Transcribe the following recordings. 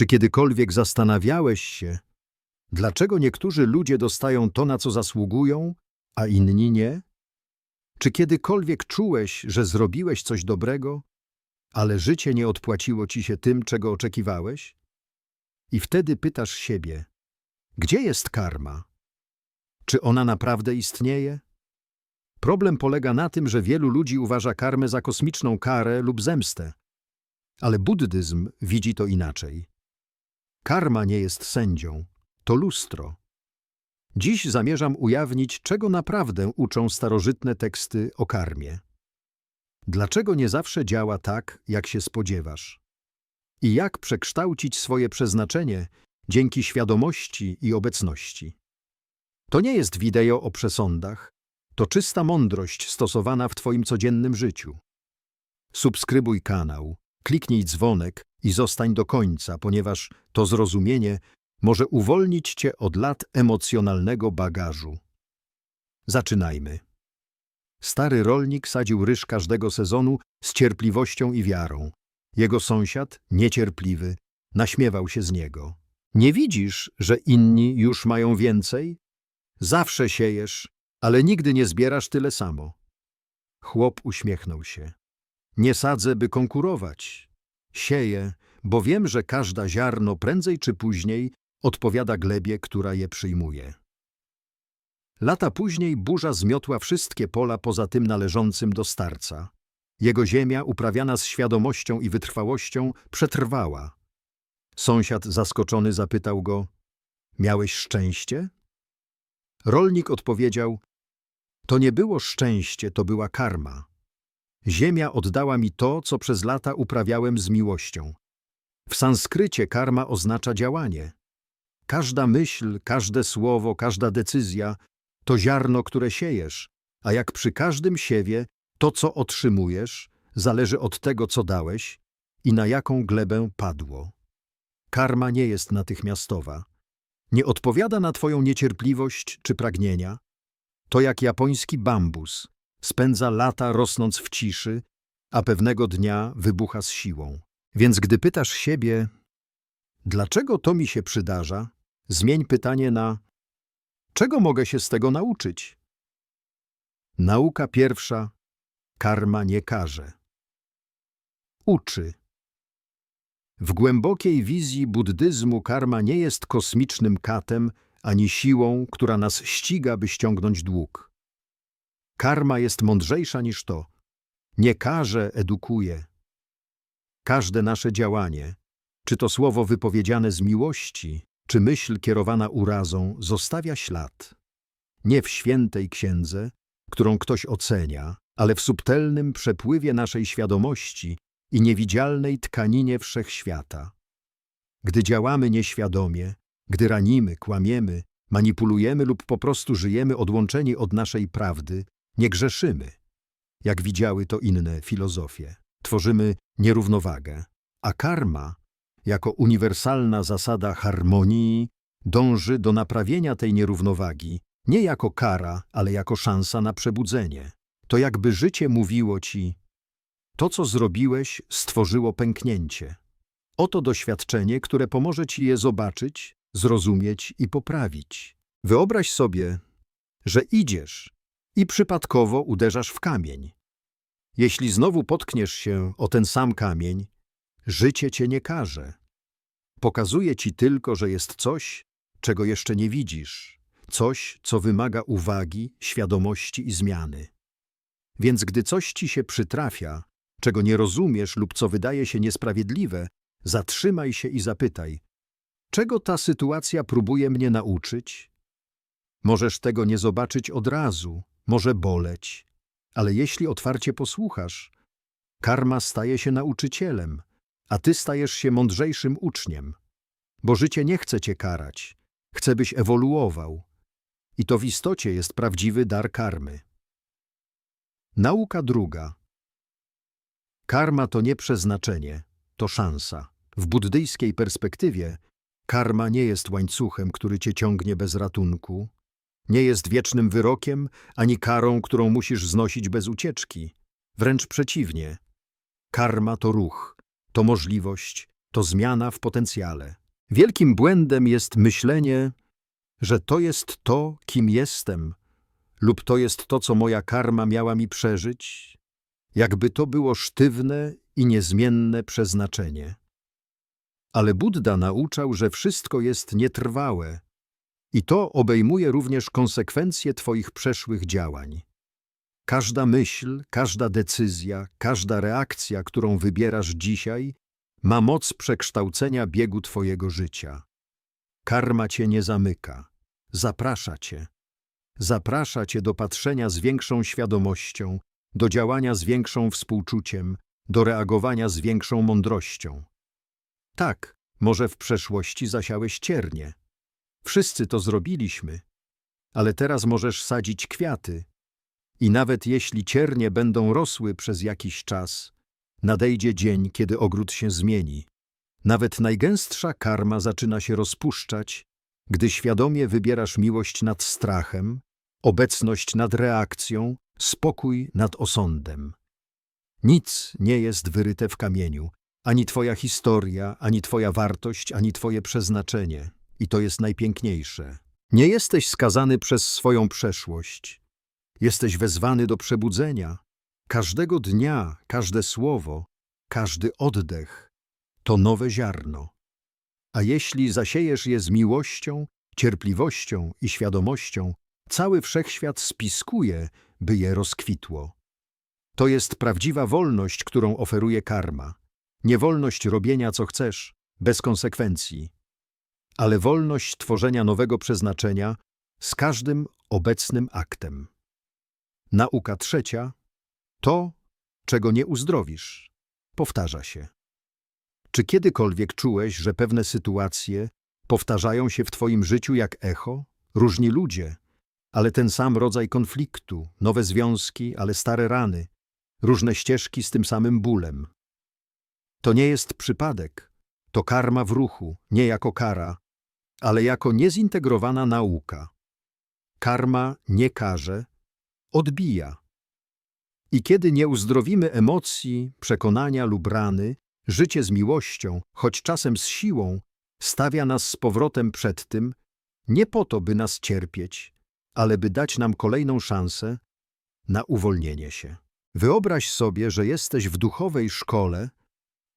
Czy kiedykolwiek zastanawiałeś się, dlaczego niektórzy ludzie dostają to, na co zasługują, a inni nie? Czy kiedykolwiek czułeś, że zrobiłeś coś dobrego, ale życie nie odpłaciło ci się tym, czego oczekiwałeś? I wtedy pytasz siebie, gdzie jest karma? Czy ona naprawdę istnieje? Problem polega na tym, że wielu ludzi uważa karmę za kosmiczną karę lub zemstę. Ale buddyzm widzi to inaczej. Karma nie jest sędzią, to lustro. Dziś zamierzam ujawnić, czego naprawdę uczą starożytne teksty o karmie. Dlaczego nie zawsze działa tak, jak się spodziewasz? I jak przekształcić swoje przeznaczenie dzięki świadomości i obecności? To nie jest wideo o przesądach, to czysta mądrość stosowana w Twoim codziennym życiu. Subskrybuj kanał, kliknij dzwonek i zostań do końca, ponieważ to zrozumienie może uwolnić Cię od lat emocjonalnego bagażu. Zaczynajmy. Stary rolnik sadził ryż każdego sezonu z cierpliwością i wiarą. Jego sąsiad, niecierpliwy, naśmiewał się z niego. Nie widzisz, że inni już mają więcej? Zawsze siejesz, ale nigdy nie zbierasz tyle samo. Chłop uśmiechnął się. Nie sadzę, by konkurować. Sieję, bo wiem, że każda ziarno prędzej czy później odpowiada glebie, która je przyjmuje. Lata później burza zmiotła wszystkie pola poza tym należącym do starca. Jego ziemia, uprawiana z świadomością i wytrwałością, przetrwała. Sąsiad zaskoczony zapytał go, miałeś szczęście? Rolnik odpowiedział, to nie było szczęście, to była karma. Ziemia oddała mi to, co przez lata uprawiałem z miłością. W sanskrycie karma oznacza działanie. Każda myśl, każde słowo, każda decyzja to ziarno, które siejesz, a jak przy każdym siewie, to, co otrzymujesz, zależy od tego, co dałeś i na jaką glebę padło. Karma nie jest natychmiastowa. Nie odpowiada na Twoją niecierpliwość czy pragnienia. To jak japoński bambus. Spędza lata rosnąc w ciszy, a pewnego dnia wybucha z siłą. Więc gdy pytasz siebie, dlaczego to mi się przydarza, zmień pytanie na czego mogę się z tego nauczyć? Nauka pierwsza karma nie karze. Uczy. W głębokiej wizji buddyzmu karma nie jest kosmicznym katem ani siłą, która nas ściga, by ściągnąć dług. Karma jest mądrzejsza niż to. Nie karze, edukuje. Każde nasze działanie, czy to słowo wypowiedziane z miłości, czy myśl kierowana urazą, zostawia ślad. Nie w świętej księdze, którą ktoś ocenia, ale w subtelnym przepływie naszej świadomości i niewidzialnej tkaninie wszechświata. Gdy działamy nieświadomie, gdy ranimy, kłamiemy, manipulujemy lub po prostu żyjemy odłączeni od naszej prawdy, nie grzeszymy. Jak widziały to inne filozofie. Tworzymy nierównowagę, a karma, jako uniwersalna zasada harmonii, dąży do naprawienia tej nierównowagi, nie jako kara, ale jako szansa na przebudzenie. To jakby życie mówiło ci, to co zrobiłeś stworzyło pęknięcie. Oto doświadczenie, które pomoże ci je zobaczyć, zrozumieć i poprawić. Wyobraź sobie, że idziesz i przypadkowo uderzasz w kamień. Jeśli znowu potkniesz się o ten sam kamień, życie cię nie karze. Pokazuje ci tylko, że jest coś, czego jeszcze nie widzisz, coś, co wymaga uwagi, świadomości i zmiany. Więc gdy coś ci się przytrafia, czego nie rozumiesz lub co wydaje się niesprawiedliwe, zatrzymaj się i zapytaj, czego ta sytuacja próbuje mnie nauczyć? Możesz tego nie zobaczyć od razu, może boleć, ale jeśli otwarcie posłuchasz, karma staje się nauczycielem, a ty stajesz się mądrzejszym uczniem. Bo życie nie chce cię karać, chce byś ewoluował. I to w istocie jest prawdziwy dar karmy. Nauka druga. Karma to nie przeznaczenie, to szansa. W buddyjskiej perspektywie karma nie jest łańcuchem, który cię ciągnie bez ratunku, nie jest wiecznym wyrokiem ani karą, którą musisz znosić bez ucieczki. Wręcz przeciwnie. Karma to ruch, to możliwość, to zmiana w potencjale. Wielkim błędem jest myślenie, że to jest to, kim jestem, lub to jest to, co moja karma miała mi przeżyć, jakby to było sztywne i niezmienne przeznaczenie. Ale Buddha nauczał, że wszystko jest nietrwałe i to obejmuje również konsekwencje Twoich przeszłych działań. Każda myśl, każda decyzja, każda reakcja, którą wybierasz dzisiaj, ma moc przekształcenia biegu Twojego życia. Karma Cię nie zamyka, zaprasza Cię. Zaprasza Cię do patrzenia z większą świadomością, do działania z większą współczuciem, do reagowania z większą mądrością. Tak, może w przeszłości zasiałeś ciernie. Wszyscy to zrobiliśmy, ale teraz możesz sadzić kwiaty. I nawet jeśli ciernie będą rosły przez jakiś czas, nadejdzie dzień, kiedy ogród się zmieni. Nawet najgęstsza karma zaczyna się rozpuszczać, gdy świadomie wybierasz miłość nad strachem, obecność nad reakcją, spokój nad osądem. Nic nie jest wyryte w kamieniu, ani twoja historia, ani twoja wartość, ani twoje przeznaczenie. I to jest najpiękniejsze. Nie jesteś skazany przez swoją przeszłość. Jesteś wezwany do przebudzenia. Każdego dnia, każde słowo, każdy oddech to nowe ziarno. A jeśli zasiejesz je z miłością, cierpliwością i świadomością, cały wszechświat spiskuje, by je rozkwitło. To jest prawdziwa wolność, którą oferuje karma. Nie wolność robienia, co chcesz, bez konsekwencji, ale wolność tworzenia nowego przeznaczenia z każdym obecnym aktem. Nauka trzecia to, czego nie uzdrowisz, powtarza się. Czy kiedykolwiek czułeś, że pewne sytuacje powtarzają się w Twoim życiu jak echo? Różni ludzie, ale ten sam rodzaj konfliktu, nowe związki, ale stare rany, różne ścieżki z tym samym bólem. To nie jest przypadek, to karma w ruchu, nie jako kara, ale jako niezintegrowana nauka. Karma nie karze, odbija. I kiedy nie uzdrowimy emocji, przekonania lub rany, życie z miłością, choć czasem z siłą, stawia nas z powrotem przed tym, nie po to, by nas cierpieć, ale by dać nam kolejną szansę na uwolnienie się. Wyobraź sobie, że jesteś w duchowej szkole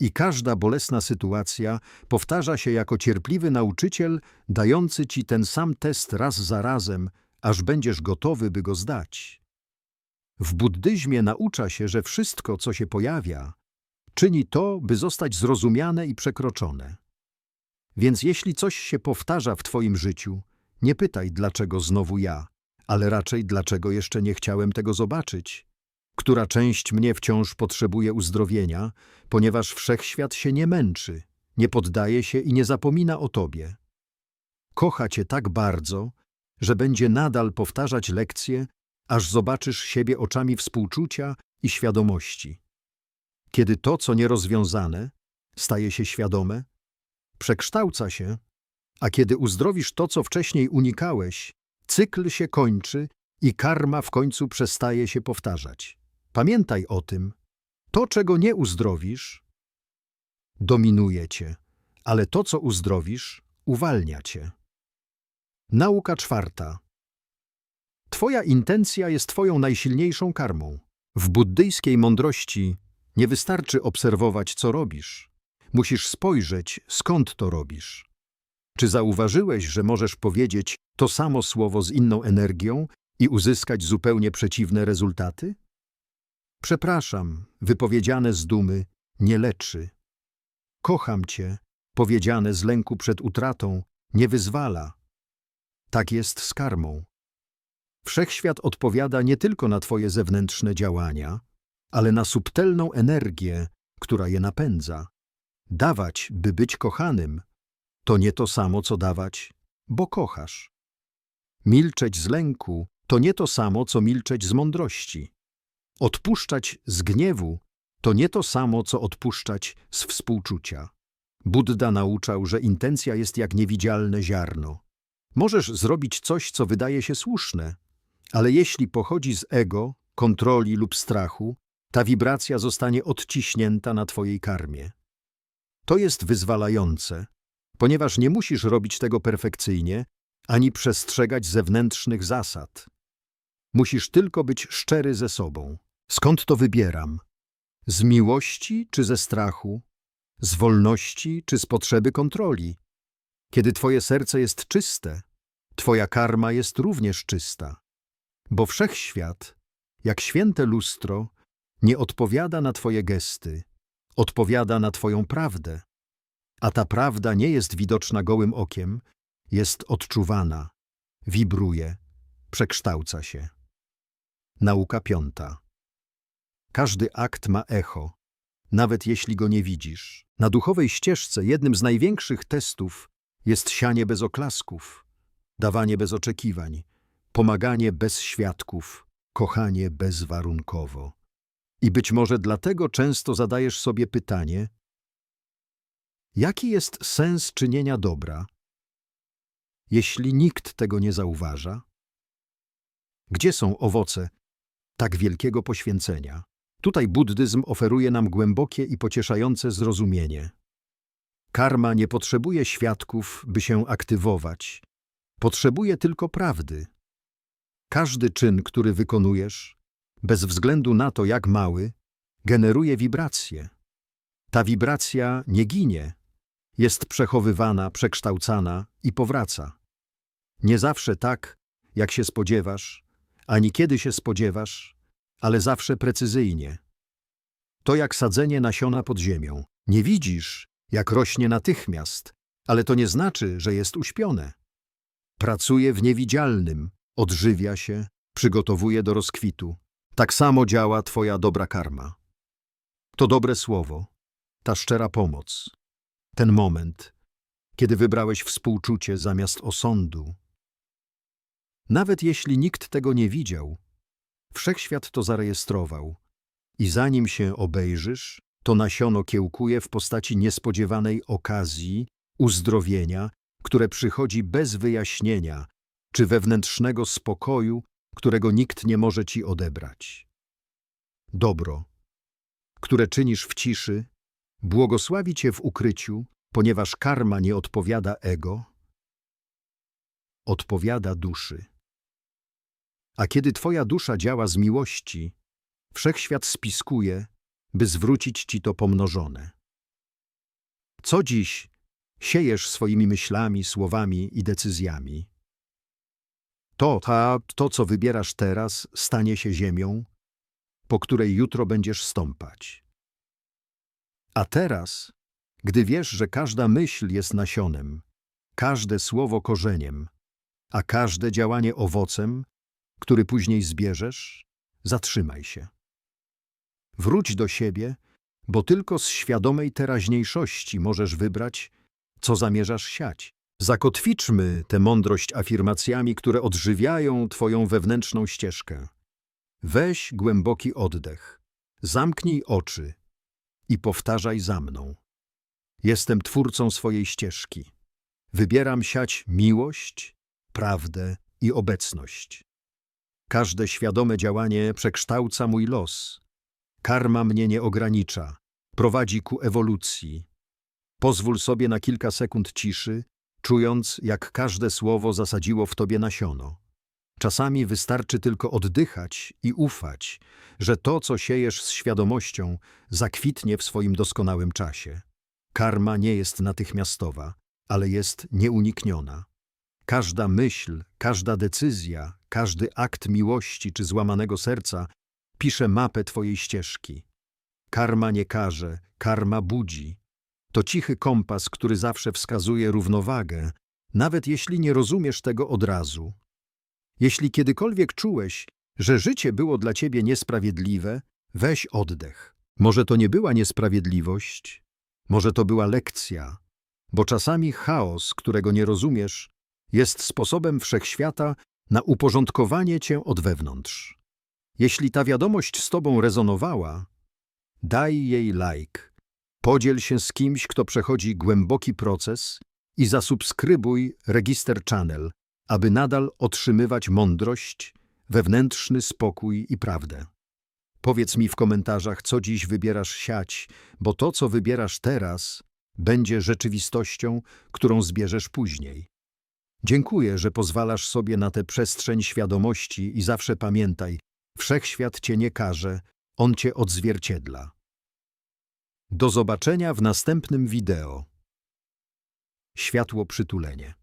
i każda bolesna sytuacja powtarza się jako cierpliwy nauczyciel, dający ci ten sam test raz za razem, aż będziesz gotowy, by go zdać. W buddyzmie naucza się, że wszystko, co się pojawia, czyni to, by zostać zrozumiane i przekroczone. Więc jeśli coś się powtarza w Twoim życiu, nie pytaj, dlaczego znowu ja, ale raczej dlaczego jeszcze nie chciałem tego zobaczyć. Która część mnie wciąż potrzebuje uzdrowienia, ponieważ wszechświat się nie męczy, nie poddaje się i nie zapomina o Tobie. Kocha Cię tak bardzo, że będzie nadal powtarzać lekcje, aż zobaczysz siebie oczami współczucia i świadomości. Kiedy to, co nierozwiązane, staje się świadome, przekształca się, a kiedy uzdrowisz to, co wcześniej unikałeś, cykl się kończy i karma w końcu przestaje się powtarzać. Pamiętaj o tym. To, czego nie uzdrowisz, dominuje cię, ale to, co uzdrowisz, uwalnia cię. Nauka czwarta. Twoja intencja jest twoją najsilniejszą karmą. W buddyjskiej mądrości nie wystarczy obserwować, co robisz. Musisz spojrzeć, skąd to robisz. Czy zauważyłeś, że możesz powiedzieć to samo słowo z inną energią i uzyskać zupełnie przeciwne rezultaty? Przepraszam, wypowiedziane z dumy, nie leczy. Kocham cię, powiedziane z lęku przed utratą, nie wyzwala. Tak jest z karmą. Wszechświat odpowiada nie tylko na twoje zewnętrzne działania, ale na subtelną energię, która je napędza. Dawać, by być kochanym, to nie to samo, co dawać, bo kochasz. Milczeć z lęku to nie to samo, co milczeć z mądrości. Odpuszczać z gniewu to nie to samo, co odpuszczać z współczucia. Buddha nauczał, że intencja jest jak niewidzialne ziarno. Możesz zrobić coś, co wydaje się słuszne, ale jeśli pochodzi z ego, kontroli lub strachu, ta wibracja zostanie odciśnięta na Twojej karmie. To jest wyzwalające, ponieważ nie musisz robić tego perfekcyjnie, ani przestrzegać zewnętrznych zasad. Musisz tylko być szczery ze sobą. Skąd to wybieram? Z miłości czy ze strachu? Z wolności czy z potrzeby kontroli? Kiedy twoje serce jest czyste, twoja karma jest również czysta. Bo wszechświat, jak święte lustro, nie odpowiada na twoje gesty, odpowiada na twoją prawdę. A ta prawda nie jest widoczna gołym okiem, jest odczuwana, wibruje, przekształca się. Nauka piąta. Każdy akt ma echo, nawet jeśli go nie widzisz. Na duchowej ścieżce jednym z największych testów jest sianie bez oklasków, dawanie bez oczekiwań, pomaganie bez świadków, kochanie bezwarunkowo. I być może dlatego często zadajesz sobie pytanie, jaki jest sens czynienia dobra, jeśli nikt tego nie zauważa? Gdzie są owoce tak wielkiego poświęcenia? Tutaj buddyzm oferuje nam głębokie i pocieszające zrozumienie. Karma nie potrzebuje świadków, by się aktywować. Potrzebuje tylko prawdy. Każdy czyn, który wykonujesz, bez względu na to, jak mały, generuje wibrację. Ta wibracja nie ginie, jest przechowywana, przekształcana i powraca. Nie zawsze tak, jak się spodziewasz, ani kiedy się spodziewasz, ale zawsze precyzyjnie. To jak sadzenie nasiona pod ziemią. Nie widzisz, jak rośnie natychmiast, ale to nie znaczy, że jest uśpione. Pracuje w niewidzialnym, odżywia się, przygotowuje do rozkwitu. Tak samo działa Twoja dobra karma. To dobre słowo, ta szczera pomoc, ten moment, kiedy wybrałeś współczucie zamiast osądu. Nawet jeśli nikt tego nie widział, wszechświat to zarejestrował i zanim się obejrzysz, to nasiono kiełkuje w postaci niespodziewanej okazji, uzdrowienia, które przychodzi bez wyjaśnienia, czy wewnętrznego spokoju, którego nikt nie może ci odebrać. Dobro, które czynisz w ciszy, błogosławi cię w ukryciu, ponieważ karma nie odpowiada ego, odpowiada duszy. A kiedy twoja dusza działa z miłości, wszechświat spiskuje, by zwrócić ci to pomnożone. Co dziś siejesz swoimi myślami, słowami i decyzjami? To, ta, to, co wybierasz teraz, stanie się ziemią, po której jutro będziesz stąpać. A teraz, gdy wiesz, że każda myśl jest nasionem, każde słowo korzeniem, a każde działanie owocem, który później zbierzesz, zatrzymaj się. Wróć do siebie, bo tylko z świadomej teraźniejszości możesz wybrać, co zamierzasz siać. Zakotwiczmy tę mądrość afirmacjami, które odżywiają Twoją wewnętrzną ścieżkę. Weź głęboki oddech, zamknij oczy i powtarzaj za mną. Jestem twórcą swojej ścieżki. Wybieram siać miłość, prawdę i obecność. Każde świadome działanie przekształca mój los. Karma mnie nie ogranicza, prowadzi ku ewolucji. Pozwól sobie na kilka sekund ciszy, czując, jak każde słowo zasadziło w tobie nasiono. Czasami wystarczy tylko oddychać i ufać, że to, co siejesz z świadomością, zakwitnie w swoim doskonałym czasie. Karma nie jest natychmiastowa, ale jest nieunikniona. Każda myśl, każda decyzja, każdy akt miłości czy złamanego serca pisze mapę Twojej ścieżki. Karma nie każe, karma budzi. To cichy kompas, który zawsze wskazuje równowagę, nawet jeśli nie rozumiesz tego od razu. Jeśli kiedykolwiek czułeś, że życie było dla ciebie niesprawiedliwe, weź oddech. Może to nie była niesprawiedliwość, może to była lekcja, bo czasami chaos, którego nie rozumiesz, jest sposobem wszechświata na uporządkowanie cię od wewnątrz. Jeśli ta wiadomość z tobą rezonowała, daj jej like, podziel się z kimś, kto przechodzi głęboki proces i zasubskrybuj Register Channel, aby nadal otrzymywać mądrość, wewnętrzny spokój i prawdę. Powiedz mi w komentarzach, co dziś wybierasz siać, bo to, co wybierasz teraz, będzie rzeczywistością, którą zbierzesz później. Dziękuję, że pozwalasz sobie na tę przestrzeń świadomości i zawsze pamiętaj, wszechświat cię nie karze, on cię odzwierciedla. Do zobaczenia w następnym wideo. Światło przytulenie.